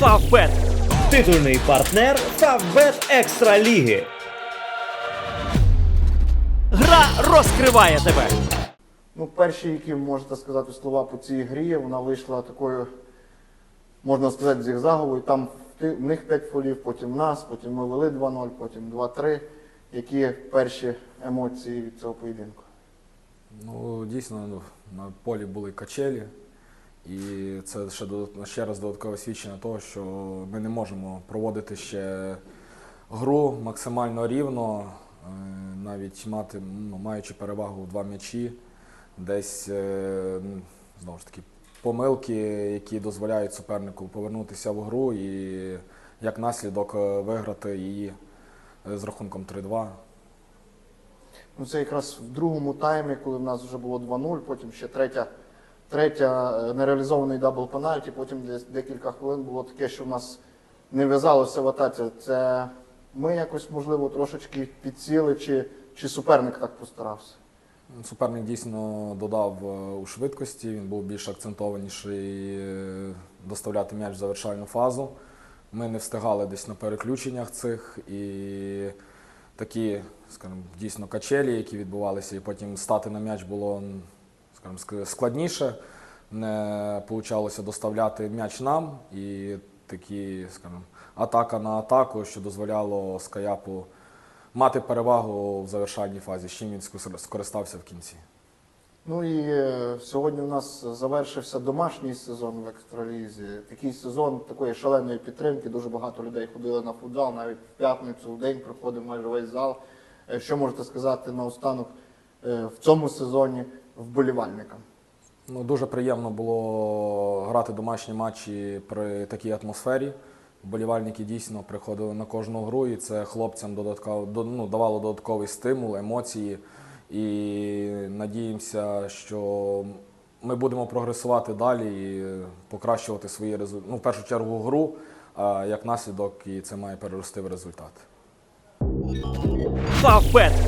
Фавбет. Титульний партнер Фавбет Екстра Ліги. Гра розкриває тебе. Ну, перші, які можете сказати слова по цій грі, вона вийшла такою, можна сказати, зігзаговою. Там в них 5 фолів, потім нас, потім ми вели 2-0, потім 2-3. Які перші емоції від цього поєдинку? Ну, дійсно, ну, на полі були качелі, і це ще, ще раз додаткове свідчення того, що ми не можемо проводити ще гру максимально рівно, е, навіть мати, ну, маючи перевагу два м'ячі, десь е, знову ж таки помилки, які дозволяють супернику повернутися в гру і як наслідок е, виграти її з рахунком 3-2. Ну, це якраз в другому таймі, коли в нас вже було 2-0, потім ще третя, третя е, нереалізований дабл пенальті, потім декілька хвилин було таке, що в нас не в'язалося в атаці. Це ми якось, можливо, трошечки підсіли, чи, чи суперник так постарався. Суперник дійсно додав е, у швидкості, він був більш акцентованіший е, доставляти м'яч в завершальну фазу. Ми не встигали десь на переключеннях цих і такі, скажімо, дійсно качелі, які відбувалися, і потім стати на м'яч було скажімо, складніше. Не вийшло доставляти м'яч нам і такі, скажімо, атака на атаку, що дозволяло Скаяпу мати перевагу в завершальній фазі, з чим він скористався в кінці. Ну і е, сьогодні у нас завершився домашній сезон в екстралізі. Такий сезон такої шаленої підтримки. Дуже багато людей ходили на футзал, навіть в п'ятницю в день проходив майже весь зал. Е, Що можете сказати наостанок е, в цьому сезоні вболівальникам? Ну, дуже приємно було грати домашні матчі при такій атмосфері. Вболівальники дійсно приходили на кожну гру, і це хлопцям додатково ну, давало додатковий стимул, емоції. І надіємося, що ми будемо прогресувати далі і покращувати свої результати. Ну, в першу чергу гру, а як наслідок, і це має перерости в результат. Фавбет.